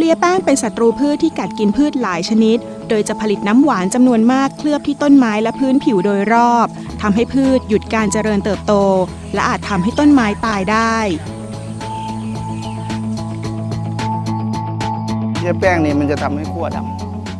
เลียแป้งเป็นศัตรูพืชที่กัดกินพืชหลายชนิด โดยจะผลิตน้ำหวานจำนวนมากเคลือบที่ต้นไม้และพื้นผิวโดยรอบทำให้พืชหยุดการเจริญเติบโต และอาจทำให้ต้นไม้ตายได้เชื้อแป้งนี่มันจะทำให้ขั้วด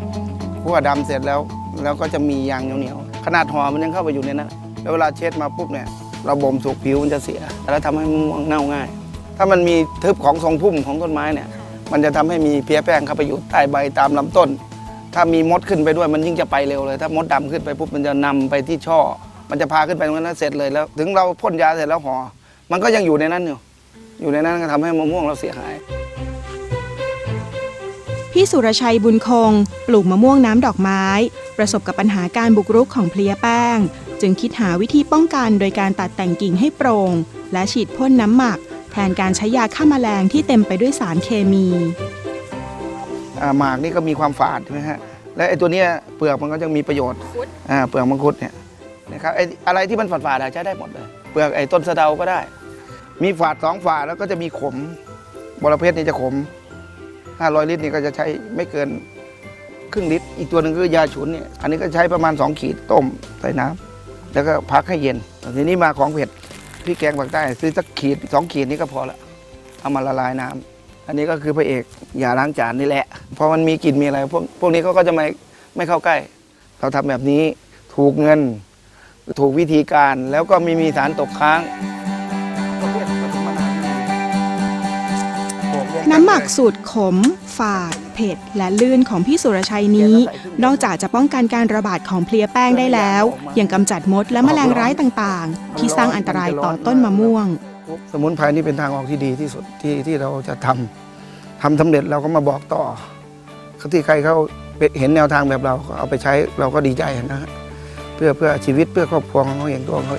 ำขั้วดำเสร็จแล้วแล้วก็จะมียางเหนียวๆขนาดห่อมันยังเข้าไปอยู่ในนั้นแล้วเวลาเช็ดมาปุ๊บเนี่ยเราบ่มสุกผิวมันจะเสีย แล้วทำให้มะม่วงเน่าง่าย ถ้ามันมีทึบของทรงพุ่มของต้นไม้เนี่ย มันจะทำให้มีเพี้ยแป้งเข้าไปอยู่ใต้ใบตามลำต้น ถ้ามีมดขึ้นไปด้วยมันยิ่งจะไปเร็วเลย ถ้ามดดำขึ้นไปปุ๊บมันจะนำไปที่ช่อ มันจะพาขึ้นไปตรงนั้นเสร็จเลยแล้ว ถึงเราพ่นยาเสร็จแล้วห่อมันก็ยังอยู่ในนั้นอยู่ อยู่ในนั้นก็ทำให้มะม่วงเราเสียหาย พี่สุรชัยบุญคง ปลูกมะม่วงน้ำดอกไม้ ประสบกับปัญหาการบุกรุกของเพลียแป้ง จึงคิดหาวิธีป้องกันโดยการตัดแต่งกิ่งให้โปร่ง และฉีดพ่นน้ำหมัก แทนการใช้ยาฆ่าแมลงที่เต็มไปด้วยสารเคมีหมากนี่ก็มีความฝาดใช่ไหมฮะและไอ้ตัวเนี้ยเปลือกมันก็จะมีประโยชน์เปลือกมังคุดเนี่ยนะครับไอ้อะไรที่มันฝาดๆอะใช้ได้หมดเลย เปลือกไอ้ต้นสะเดาก็ได้ มีฝาดสองฝาดแล้วก็จะมีขมบรเพชนี่จะขม 500 ลิตรนี่ก็จะใช้ไม่เกินครึ่งลิตร อีกตัวหนึ่งคือยาฉุนเนี่ยอันนี้ก็ใช้ประมาณ 2 ขีดต้มใส่น้ำแล้วก็พักให้เย็นทีนี้มาของเผ็ด พี่แกงปากใต้ ซื้อสักขีดสองขีดนี่ก็พอละเอามาละลายน้ำอันนี้ก็คือพระเอกอย่าล้างจานนี่แหละพอมันมีกลิ่นมีอะไรพวกพวกนี้เขาก็จะไม่ไม่เข้าใกล้ เราทำแบบนี้ถูกเงิน ถูกวิธีการแล้วก็ไม่มีสารตกค้าง หมักสูตรขม ฝาด เผ็ด และลื่นของพี่สุรชัยนี้ นอกจากจะป้องกันการระบาดของเพลียแป้งได้แล้ว ยังกำจัดมดและแมลงร้ายต่างๆ ที่สร้างอันตรายต่อต้นมะม่วง สมุนไพรนี่เป็นทางออกที่ดีที่สุดที่ที่เราจะทำทำสำเร็จเราก็มาบอกต่อที่ใครเขาเห็นแนวทางแบบเราเอาไปใช้เราก็ดีใจนะเพื่อเพื่อชีวิตเพื่อครอบครัวของเขาเองตัวเขา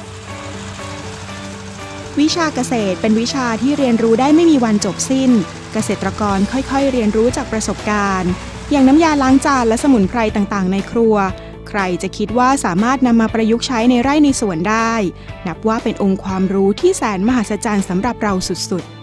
วิชาเกษตรเป็นวิชาที่เรียนรู้ได้ไม่มีวันจบสิ้น เกษตรกรค่อยๆ เรียนรู้จากประสบการณ์ อย่างน้ำยาล้างจานและสมุนไพรต่างๆ ในครัว ใครจะคิดว่าสามารถนำมาประยุกต์ใช้ในไร่ในสวนได้ นับว่าเป็นองค์ความรู้ที่แสนมหัศจรรย์สำหรับเราสุดๆ